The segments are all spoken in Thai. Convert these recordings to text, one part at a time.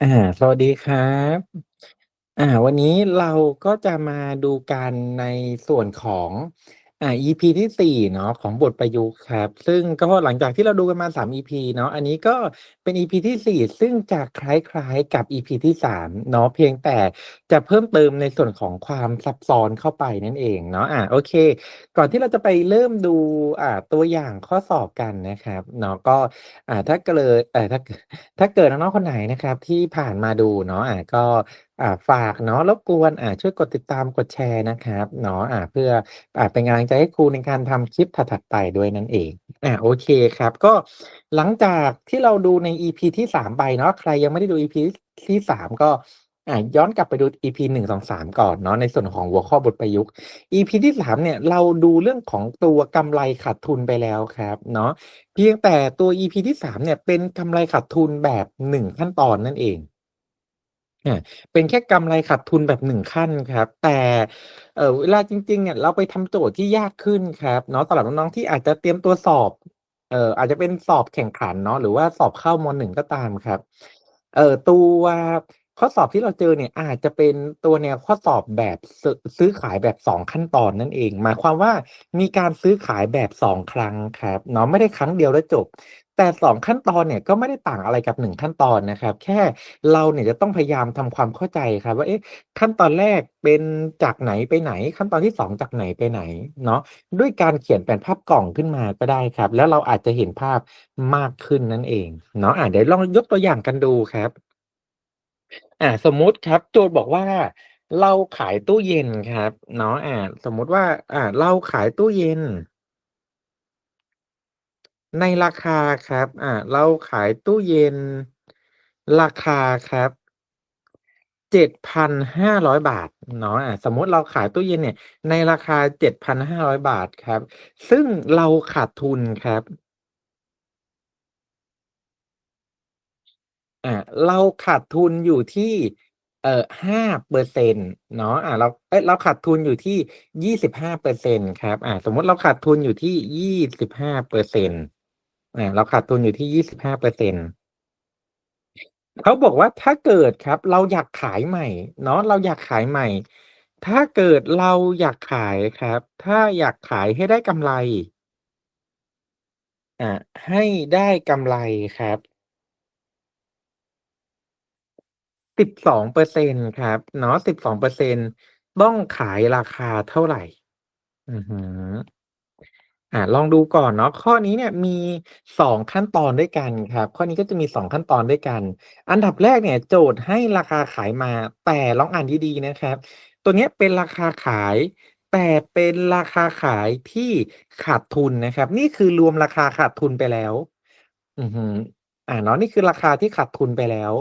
อ่า สวัสดีครับ อ่า วันนี้เราก็จะมาดูกันในส่วนของ อ่า EP ที่4เนาะของบทประยุกต์ครับ ซึ่งก็หลังจากที่เราดูกันมา3 EP เนาะอันนี้ก็เป็น EP ที่4ซึ่งจะคล้ายๆกับ EP ที่3เนาะเพียงแต่จะเพิ่มเติมในส่วนของความซับซ้อนเข้าไปนั่นเองเนาะอ่าโอเค ก่อนที่เราจะไปเริ่มดูอ่าตัวอย่างข้อสอบกันนะครับเนาะก็อ่าถ้าเกิดเอ่อถ้าถ้าเกิดน้องๆคนไหนนะครับ ที่ผ่านมาดูเนาะอ่าก็ อ่าฝากเนาะรบกวนอ่าช่วยกดติดตามกดแชร์นะครับเนาะอ่าเพื่ออ่าเป็นกำลังใจให้ครูในการทำคลิปถัดๆไปด้วยนั่นเองอ่าโอเคครับ ก็หลังจากที่เราดูใน EP ที่3ไปเนาะใครยังไม่ได้ดู EP ที่3ก็อ่าย้อนกลับไปดู EP 1 2 3ก่อนเนาะในส่วนของหัวข้อบทประยุกต์ EP ที่3เนี่ยเราดูเรื่องของตัวกำไรขาดทุนไปแล้วครับเนาะเพียงแต่ตัว EP ที่3เนี่ยเป็นกำไรขาดทุนแบบ1ขั้นตอนนั่นเอง อาเป็นแค่กำไรขาดทุนแบบ 1 ขั้นครับ แต่ เอ่อ เวลาจริง ๆ เนี่ย เราไปทำโจทย์ที่ยากขึ้นครับเนาะ สำหรับน้อง ๆ ที่อาจจะเตรียมตัวสอบ เอ่อ อาจจะเป็นสอบแข่งขันเนาะ หรือว่าสอบเข้า ม 1 ก็ตามครับ เอ่อ ตัวข้อสอบที่เราเจอเนี่ยอาจจะเป็นตัวแนวข้อสอบแบบซซื้อขายแบบ 2 ขั้นตอนนั่นเอง หมายความว่า มีการซื้อขายแบบ 2 ครั้งครับเนาะ ไม่ได้ครั้งเดียวแล้วจบ แต่ 2 ขั้นตอนเนี่ยก็ไม่ได้ต่างอะไรกับ 1 ขั้นตอนนะครับ แค่เราเนี่ยจะต้องพยายามทำความเข้าใจครับ ว่าเอ๊ะขั้นตอนแรกเป็นจากไหนไปไหน ขั้นตอนที่ 2 จากไหนไปไหนเนาะด้วยการเขียนแผนภาพกล่องขึ้นมาก็ได้ครับ แล้วเราอาจจะเห็นภาพมากขึ้นนั่นเองเนาะอาเดี๋ยวลองยกตัวอย่างกันดูครับอ่าสมมุติครับโจทย์บอกว่าเราขายตู้เย็นครับเนาะอ่าสมมุติว่าอ่าเราขายตู้เย็น ในราคาครับ อ่า เราขายตู้เย็น ราคาครับ 7,500 บาทเนาะอ่าสมมติเราขายตู้เย็นเนี่ย ในราคา 7,500 บาทครับ ซึ่งเราขาดทุนครับ อ่าเราขาดทุนอยู่ที่ เอ่อ5%เปอร์เซ็นต์เนาะอ่าเราเอ๊ยเราขาดทุนอยู่ที่25%ครับ อ่า สมมติเราขาดทุนอยู่ที่25%อาเปอร์เซ็นต์ เราขาดทุนอยู่ที่25%เปอร์เซ็นเขาบอกว่าถ้าเกิดครับ เราอยากขายใหม่ เนาะเราอยากขายใหม่ ถ้าเกิดเราอยากขายครับ ถ้าอยากขายให้ได้กำไรอ่าให้ได้กำไรครับ12%ครับ เนาะ12%ต้องขายราคาเท่าไหร่ อือฮึอ่าลองดูก่อนเนาะข้อนี้เนี่ยมี 2 ขั้นตอนด้วยกันครับ ข้อนี้ก็จะมี 2 ขั้นตอนด้วยกัน อันดับแรกเนี่ยโจทย์ให้ราคาขายมาแต่ลองอ่านดีๆนะครับ ตัวเนี้ยเป็นราคาขาย แต่เป็นราคาขายที่ขาดทุนนะครับ นี่คือรวมราคาขาดทุนไปแล้ว อือฮึอ่าเนาะนี่คือราคาที่ขาดทุนไปแล้ว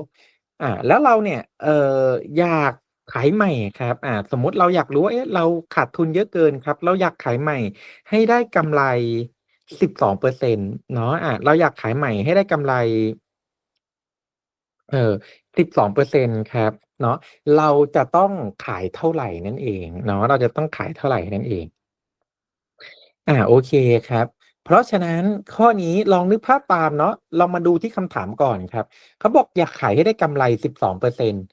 อ่าแล้วเราเนี่ยเอ่ออยาก ขายใหม่ครับ อ่า สมมติเราอยากรู้ว่า เอ๊ะ เราขาดทุนเยอะเกินครับ เราอยากขายใหม่ ให้ได้กำไร 12%เปอร์เซ็นต์เนาะอาเราอยากขายใหม่ให้ได้กำไร เอ่อ12%ครับ เนาะ เราจะต้องขายเท่าไหร่นั่นเอง เนาะ เราจะต้องขายเท่าไหร่นั่นเอง อ่า โอเคครับ เพราะฉะนั้นข้อนี้ลองนึกภาพตามเนาะเรามาดูที่คำถามก่อนครับ เขาบอกอยากขายให้ได้กำไร 12%อร์เซ็นต์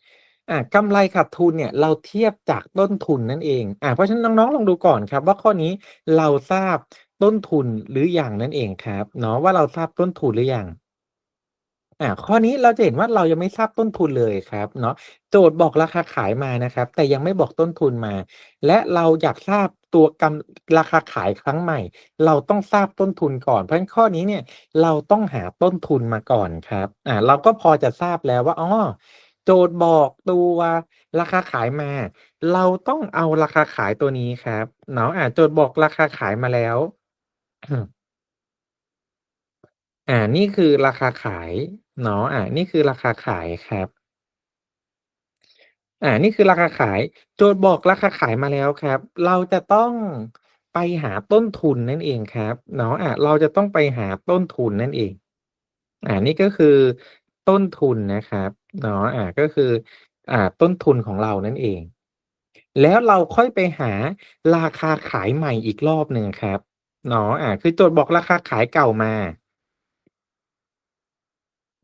อ่ากำไรขาดทุนเนี่ยเราเทียบจากต้นทุนนั่นเองอ่าเพราะฉะนั้นน้องๆลองดูก่อนครับ ว่าข้อนี้เราทราบต้นทุนหรืออยังนั่นเองครับเนาะว่าเราทราบต้นทุนหรืออยังอ่าข้อนี้เราจะเห็นว่าเรายังไม่ทราบต้นทุนเลยครับเนาะโจทย์บอกราคาขายมานะครับ แต่ยังไม่บอกต้นทุนมา และเราอยากทราบตัวกำราคาขายครั้งใหม่ เราต้องทราบต้นทุนก่อน เพราะฉะนั้นข้อนี้เนี่ยเราต้องหาต้นทุนมาก่อนครับอ่าเราก็พอจะทราบแล้วว่าอ๋อ โจทย์บอกตัวราคาขายมา เราต้องเอาราคาขายตัวนี้ครับเนาะอ่าโจทย์บอกราคาขายมาแล้วอ่านี่คือราคาขายเนาะอ่านี่คือราคาขายครับอ่านี่คือราคาขาย โจทย์บอกราคาขายมาแล้วครับ เราจะต้องไปหาต้นทุนนั่นเองครับเนาะอ่าเราจะต้องไปหาต้นทุนนั่นเอง อ่านี่ก็คือต้นทุนนะครับ เนาะอ่าก็คือ อ่า ต้นทุนของเรานั่นเอง แล้วเราค่อยไปหาราคาขายใหม่อีกรอบหนึ่งครับเนาะอ่า คือโจทย์บอกราคาขายเก่ามา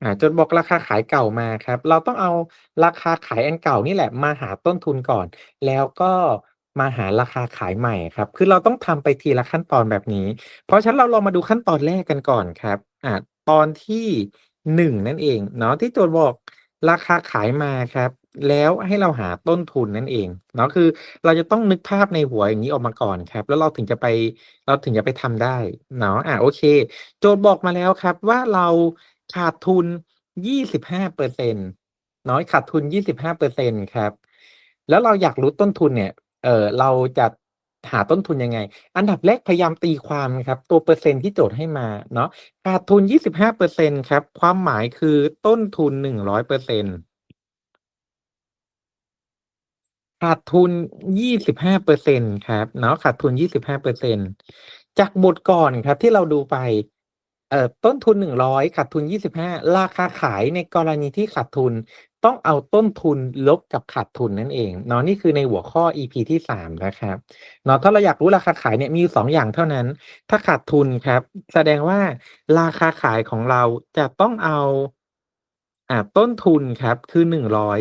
อ่าจดบอกราคาขายเก่ามาครับ เราต้องเอาราคาขายอันเก่านี่แหละมาหาต้นทุนก่อน แล้วก็มาหาราคาขายใหม่ครับ คือเราต้องทำไปทีละขั้นตอนแบบนี้ เพราะฉะนั้นเราลองมาดูขั้นตอนแรกกันก่อนครับ อ่าตอนที่1นั่นเองเนาะที่โจทย์บอก ราคาขายมาครับ แล้วให้เราหาต้นทุนนั่นเองเนาะคือเราจะต้องนึกภาพในหัวอย่างงี้ออกมาก่อนครับ แล้วเราถึงจะไปเราถึงจะไปทำได้เนาะอ่าโอเค โจทย์บอกมาแล้วครับว่าเราขาดทุน25%เซ็นต์เนาะขาดทุน25%ครับ แล้วเราอยากรู้ต้นทุนเนี่ยเออเราจะ หาต้นทุนยังไง?อันดับแรกพยายามตีความครับ ตัวเปอร์เซ็นต์ที่โจทย์ให้มาเนาะขาดทุน 25%ครับ ความหมายคือต้นทุน 100%ขาดทุน 25%ครับเนาะขาดทุน 25%จากบทก่อนครับที่เราดูไปเอ่อต้นทุน 100ขาดทุน 25 ราคาขายในกรณีที่ขาดทุน ต้องเอาต้นทุนลบกับขาดทุนนั่นเองเนาะนี่คือในหัวข้อ EP ที่3นะครับเนาะถ้าเราอยากรู้ราคาขายเนี่ยมีอยู่2อย่างเท่านั้น ถ้าขาดทุนครับ แสดงว่าราคาขายของเราจะต้องเอาอ่าต้นทุนครับคือ100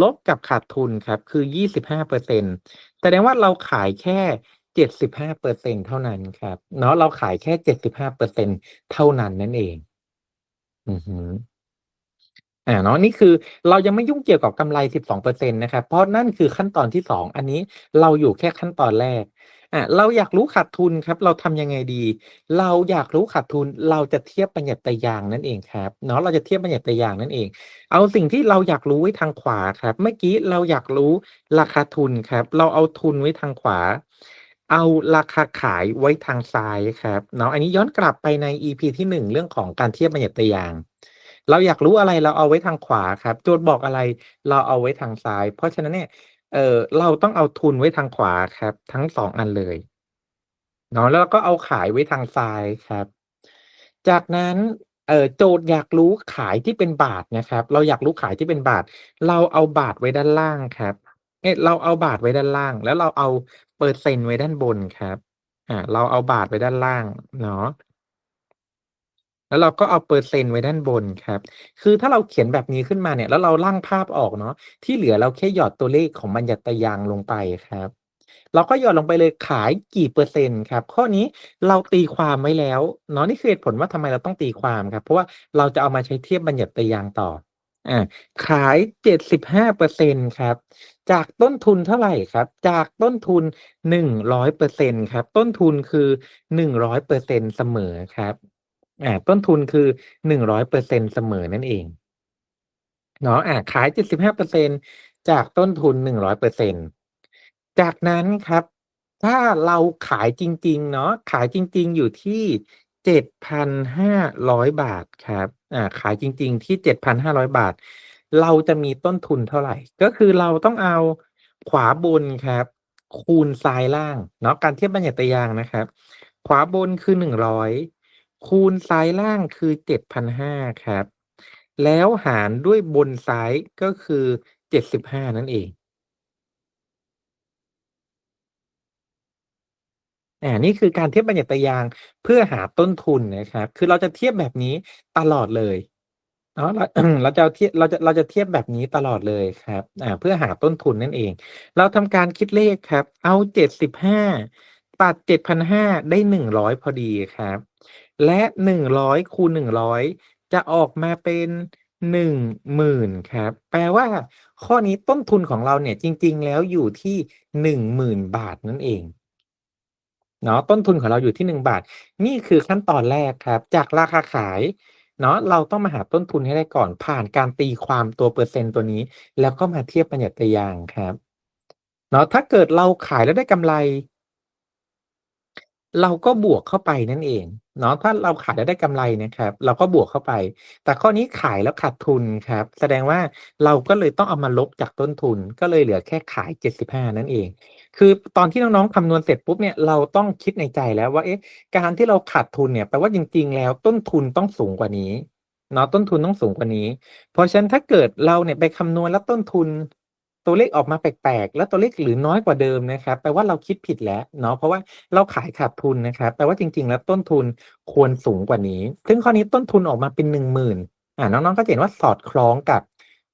ลบกับขาดทุนครับ คือ25%แสดงว่าเราขายแค่75%เปอร์เซ็นเท่านั้นครับเนาะเราขายแค่75%เปอร์เซ็นเท่านั้นนั่นเอง อือฮึอ่ อ่าเนาะนี่คือเรายังไม่ยุ่งเกี่ยวกับกำไร 12%นะครับเพราะนั่นคือขั้นตอนที่ 2 อันนี้เราอยู่แค่ขั้นตอนแรกอ่าเราอยากรู้ขาดทุนครับ เราทำยังไงดี?เราอยากรู้ขาดทุนเราจะเทียบประหยัดไตยางนั่นเองครับเนาะเราจะเทียบประหยัดไตยางนั่นเอง เอาสิ่งที่เราอยากรู้ไว้ทางขวาครับ เมื่อกี้เราอยากรู้ราคาทุนครับ เราเอาทุนไว้ทางขวา เอาราคาขายไว้ทางซ้ายครับเนาะอันนี้ย้อนกลับไปใน EP ที่ 1 เรื่องของการเทียบประหยัดไตยาง เราอยากรู้อะไรเราเอาไว้ทางขวาครับ โจทย์บอกอะไรเราเอาไว้ทางซ้าย เพราะฉะนั้นเนี่ยเออเราต้องเอาทุนไว้ทางขวาครับ ทั้ง2อันเลยเนาะแล้วก็เอาขายไว้ทางซ้ายครับ จากนั้นเออโจทย์อยากรู้ขายที่เป็นบาทนะครับ เราอยากรู้ขายที่เป็นบาท เราเอาบาทไว้ด้านล่างครับเอ๊ะเราเอาบาทไว้ด้านล่าง แล้วเราเอาเปอร์เซ็นต์ไว้ด้านบนครับอ่าเราเอาบาทไว้ด้านล่างเนาะ แล้วเราก็เอาเปอร์เซ็นต์ไว้ด้านบนครับ คือถ้าเราเขียนแบบนี้ขึ้นมาเนี่ย แล้วเรารั่งภาพออกเนาะ ที่เหลือเราแค่หยอดตัวเลขของบรรยัตยางลงไปครับ เราก็หยอดลงไปเลยขายกี่เปอร์เซ็นต์ครับ ข้อนี้เราตีความไว้แล้วเนาะนี่คือเหตุผลว่าทำไมเราต้องตีความครับ เพราะว่าเราจะเอามาใช้เทียบบรรยัตยางต่ออ่าขาย75%ครับ จากต้นทุนเท่าไหร่ครับ?จากต้นทุน100%ครับ ต้นทุนคือ100%เสมอครับ อ่าต้นทุนคือ100%เปอร์เซ็นเสมอนั่นเองเนาะอาขาย75%จากต้นทุน100%จากนั้นครับ ถ้าเราขายจริง ๆ เนาะขายจริง ๆ อยู่ที่7,500บาทครับอ่าขายจริง ๆ ที่7,500บาท เราจะมีต้นทุนเท่าไหร่?ก็คือเราต้องเอาขวาบนครับ คูณซ้ายล่างเนาะการเทียบบรรยัตไตรยางนะครับ ขวาบนคือ100 คูณซ้ายล่างคือ 7,500 ครับ แล้วหารด้วยบนซ้ายก็คือ 75 นั่นเองอ่านี่คือการเทียบบรรยัตยางเพื่อหาต้นทุนนะครับ คือเราจะเทียบแบบนี้ตลอดเลยเนาะเราเราจะเทียบเราจะเราจะเทียบแบบนี้ตลอดเลยครับอ่าเพื่อหาต้นทุนนั่นเอง เราทำการคิดเลขครับ เอา75ตัด7,500ได้100พอดีครับ และ100คูณ100จะออกมาเป็น10,000ครับ แปลว่า ข้อนี้ต้นทุนของเราเนี่ยจริง ๆ แล้วอยู่ที่10,000บาทนั่นเองเนาะต้นทุนของเราอยู่ที่1บาท นี่คือขั้นตอนแรกครับ จากราคาขายเนาะเราต้องมาหาต้นทุนให้ได้ก่อนผ่านการตีความตัวเปอร์เซ็นต์ตัวนี้ แล้วก็มาเทียบบรรยัตไตรยางค์ครับเนาะถ้าเกิดเราขายแล้วได้กำไร เราก็บวกเข้าไปนั่นเองเนาะถ้าเราขายแล้วได้กำไรนะครับ เราก็บวกเข้าไป แต่ข้อนี้ขายแล้วขาดทุนครับ แสดงว่าเราก็เลยต้องเอามาลบจากต้นทุน ก็เลยเหลือแค่ขาย 75 นั่นเอง คือตอนที่น้องๆคำนวณเสร็จปุ๊บเนี่ยเราต้องคิดในใจแล้วว่าเอ๊ะการที่เราขาดทุนเนี่ยแปลว่าจริง ๆ แล้วต้นทุนต้องสูงกว่านี้เนาะต้นทุนต้องสูงกว่านี้ เพราะฉะนั้นถ้าเกิดเราเนี่ยไปคำนวณแล้วต้นทุน ตัวเลขออกมาแปลกๆ แล้วตัวเลขหรือน้อยกว่าเดิมนะครับแปลว่าเราคิดผิดแล้วเนาะเพราะว่าเราขายขาดทุนนะครับแปลว่าจริง ๆ แล้วต้นทุนควรสูงกว่านี้ ซึ่งข้อนี้ต้นทุนออกมาเป็น10,000อ่าน้องๆก็เห็นว่าสอดคล้องกับ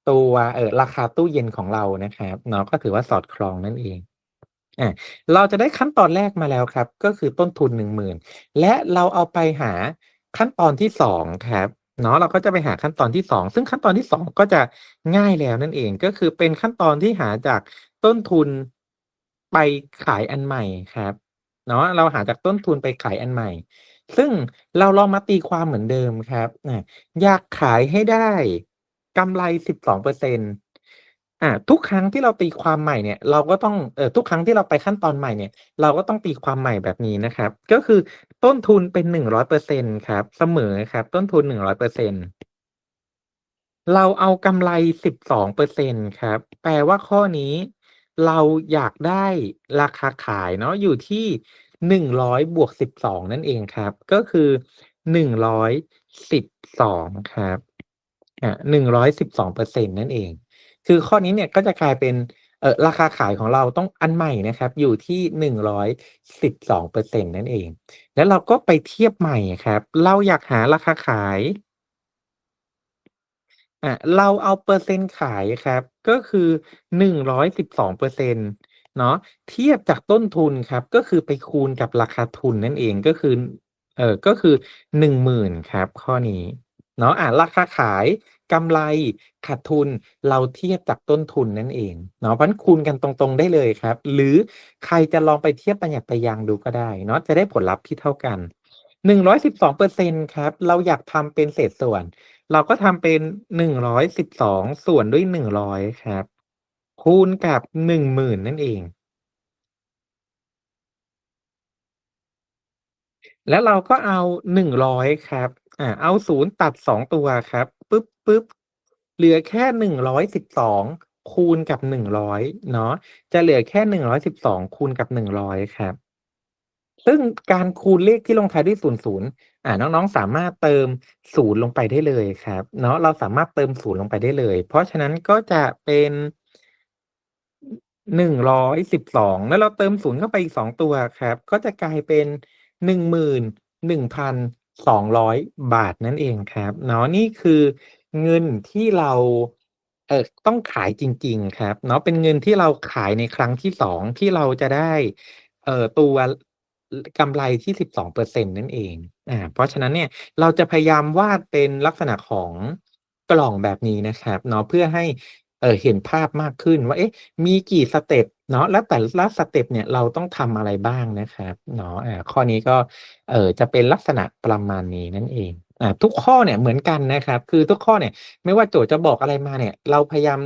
ตัวเอ่อราคาตู้เย็นของเรานะครับเนาะก็ถือว่าสอดคล้องนั่นเองอ่าเราจะได้ขั้นตอนแรกมาแล้วครับ ก็คือต้นทุน10,000และเราเอาไปหาขั้นตอนที่2ครับ เนาะเราก็จะไปหาขั้นตอนที่ 2 ซึ่งขั้นตอนที่ 2 ก็จะง่ายแล้วนั่นเองก็คือเป็นขั้นตอนที่หาจากต้นทุนไปขายอันใหม่ครับเนาะเราหาจากต้นทุนไปขายอันใหม่ ซึ่งเราลองมาตีความเหมือนเดิมครับอยากขายให้ได้กำไร 12%อร์เซ็นต อ่าทุกครั้งที่เราตีความใหม่เนี่ย เราก็ต้องเอ่อทุกครั้งที่เราไปขั้นตอนใหม่เนี่ย เราก็ต้องตีความใหม่แบบนี้นะครับ ก็คือต้นทุนเป็น100%ครับ เสมอครับ ต้นทุน100%เปอร์เซ็นเราเอากำไร12%ครับ แปลว่าข้อนี้เราอยากได้ราคาขายเนาะอยู่ที่100บวก12นั่นเองครับ ก็คือ112ครับอ่า112%นั่นเอง คือข้อนี้เนี่ยก็จะกลายเป็นเออราคาขายของเราต้องอันใหม่นะครับ อยู่ที่112%นั่นเอง แล้วเราก็ไปเทียบใหม่ครับ เราอยากหาราคาขายอาเราเอาเปอร์เซ็นต์ขายครับ ก็คือ112%เปอร์เซ็นเนาะเทียบจากต้นทุนครับ ก็คือไปคูณกับราคาทุนนั่นเองก็คือเออก็คือ10,000ครับ ข้อนี้เนาะอ่าราคาขาย กำไรขาดทุนเราเทียบจากต้นทุนนั่นเองเนาะเพราะงั้นคูณกันตรงๆได้เลยครับ หรือใครจะลองไปเทียบประหยัดประยังดูก็ได้เนาะจะได้ผลลัพธ์ที่เท่ากัน112%ครับเราอยากทำเป็นเศษส่วน เราก็ทำเป็น112ส่วนด้วย100ครับ คูณกับ10,000นั่นเอง แล้วเราก็เอา100ครับอ่าเอา0ตัด2ตัวครับปึ๊บ ปุ๊บเหลือแค่หนึ่งร้อยสิบสองคูณกับหนึ่งร้อยเนาะจะเหลือแค่หนึ่งร้อยสิบสองคูณกับหนึ่งร้อยครับ ซึ่งการคูณเลขที่ลงท้ายด้วยศูนย์ศูนย์อ่าน้องๆสามารถเติมศูนย์ลงไปได้เลยครับเนาะเราสามารถเติมศูนย์ลงไปได้เลย เพราะฉะนั้นก็จะเป็นหนึ่งร้อยสิบสองแล้วเราเติมศูนย์เข้าไปอีกสองตัวครับ ก็จะกลายเป็นหนึ่งหมื่นหนึ่งพันสองร้อยบาทนั่นเองครับเนาะนี่คือ เงินที่เราเอ่อต้องขายจริง ๆ ครับ เนาะเป็นเงินที่เราขายในครั้งที่ 2 ที่เราจะได้ เอ่อ ตัวกำไรที่ 12%นั่นเอง อ่า เพราะฉะนั้นเนี่ย เราจะพยายามวาดเป็นลักษณะของกล่องแบบนี้นะครับเนาะเพื่อให้ เอ่อ เห็นภาพมากขึ้นว่า เอ๊ะ มีกี่สเต็ปเนาะแล้วแต่ละสเต็ปเนี่ยเราต้องทำอะไรบ้างนะครับเนาะอ่าข้อนี้ก็ เอ่อ จะเป็นลักษณะประมาณนี้นั่นเอง ทุกข้อเนี่ยเหมือนกันนะครับ คือทุกข้อเนี่ยไม่ว่าโจทย์จะบอกอะไรมาเนี่ย เราพยายาม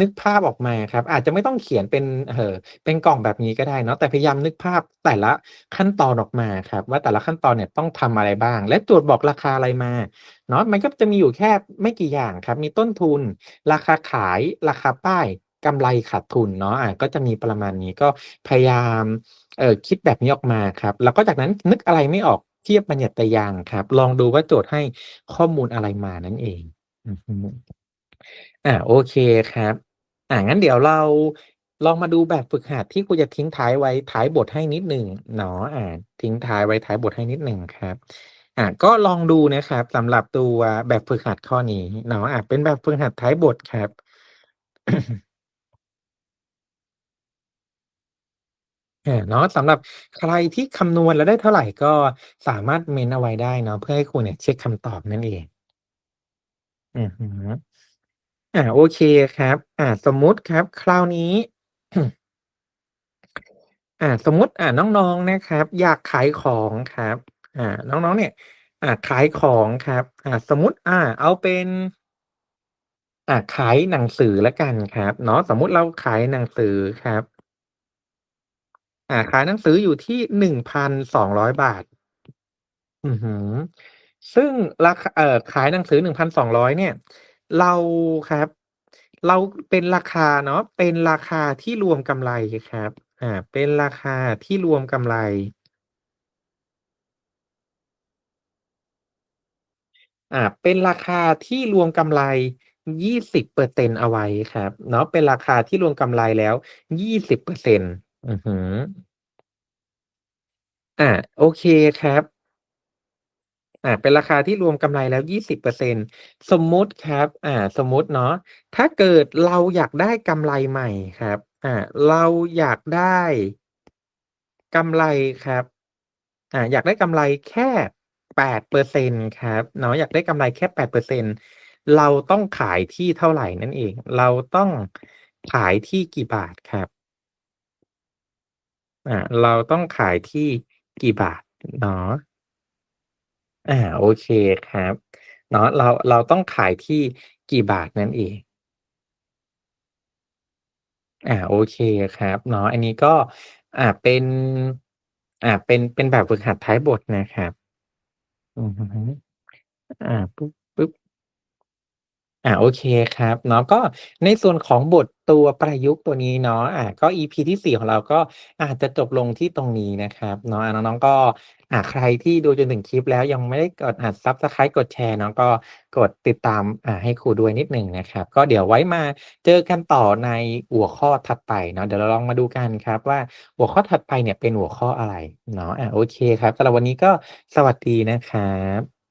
นึกภาพออกมาครับ อาจจะไม่ต้องเขียนเป็นเอ่อเป็นกล่องแบบนี้ก็ได้เนาะแต่พยายามนึกภาพแต่ละขั้นตอนออกมาครับ ว่าแต่ละขั้นตอนเนี่ยต้องทำอะไรบ้าง และโจทย์บอกราคาอะไรมาเนาะมันก็จะมีอยู่แค่ไม่กี่อย่างครับ มีต้นทุน ราคาขายราคาป้ายกำไรขาดทุนเนาะอาก็จะมีประมาณนี้ก็พยายามเอ่อคิดแบบนี้ออกมาครับ แล้วก็จากนั้นนึกอะไรไม่ออก เทียบบัญญัติญังครับ ลองดูว่าโจทย์ให้ข้อมูลอะไรมานั่นเองอือฮึอาโอเคครับ อ่างั้นเดี๋ยวเราลองมาดูแบบฝึกหัดที่ครูจะทิ้งท้ายไว้ท้ายบทให้นิดหนึ่งเนาะอาทิ้งท้ายไว้ท้ายบทให้นิดหนึ่งครับ อ่าก็ลองดูนะครับสำหรับตัวแบบฝึกหัดข้อนี้เนาะอาเป็นแบบฝึกหัดท้ายบทครับ อา เนาะ สำหรับใครที่คำนวณแล้วได้เท่าไร ก็สามารถเมนต์เอาไว้ได้เนาะ เพื่อให้ครูเนี่ยเช็กคำตอบนั่นเอง อือฮึ อา โอเคครับ อา สมมุติครับ คราวนี้ อา สมมุติ อ่า น้อง ๆ นะครับ อยากขายของครับ อ่า น้อง ๆ เนี่ย อ่า ขายของครับ อ่า สมมุติ อ่า เอาเป็น อ่า ขายหนังสือแล้วกันครับ เนาะ สมมุติเราขายหนังสือครับ อ่า ขายหนังสืออยู่ที่ 1,200 บาท อือฮึ ซึ่งราคา เอ่อ ขายหนังสือ 1,200 เนี่ย เรา ครับ เรา เป็นราคาเนาะ เป็นราคาที่รวมกำไรครับ อ่า เป็นราคาที่รวมกำไร อ่า เป็นราคาที่รวมกำไร 20%เอาไว้ครับ เนาะ เป็นราคาที่รวมกำไรแล้ว 20% อือฮึ อา โอเคครับอ่าเป็นราคาที่รวมกำไรแล้ว 20%สมมุติครับ อ่า สมมุติเนาะ ถ้าเกิดเราอยากได้กำไรใหม่ครับ อ่า เราอยากได้ กำไรครับ อ่า อยากได้กำไรแค่ 8%ครับเนาะ อยากได้กำไรแค่ 8%เราต้องขายที่เท่าไรนั่นเอง เราต้องขายที่กี่บาทครับ? อ่า เราต้องขายที่กี่บาทเนาะ?อา โอเคครับ เนาะ เรา เราต้องขายที่กี่บาทนั่นเอง อา โอเคครับ เนาะ อันนี้ก็ อ่า เป็น อ่า เป็น เป็นแบบฝึกหัดท้ายบทนะครับ อือฮึ อา ปุ๊บ อ่า โอเคครับเนาะ ก็ในส่วนของบทตัวประยุกต์ตัวนี้เนาะ อ่า ก็ EP ที่ 4 ของเราก็อาจจะจบลงที่ตรงนี้นะครับเนาะ อ่า น้อง ๆ ก็ อ่า ใครที่ดูจนถึงคลิปแล้วยังไม่ได้กดอ่า Subscribe กดแชร์เนาะ ก็กดติดตาม อ่า ให้ครูด้วยนิดหนึ่งนะครับ ก็เดี๋ยวไว้มาเจอกันต่อในหัวข้อถัดไปเนาะ เดี๋ยวเราลองมาดูกันครับว่าหัวข้อถัดไปเนี่ยเป็นหัวข้ออะไรเนาะ อ่า โอเคครับสำหรับวันนี้ก็สวัสดีนะครับ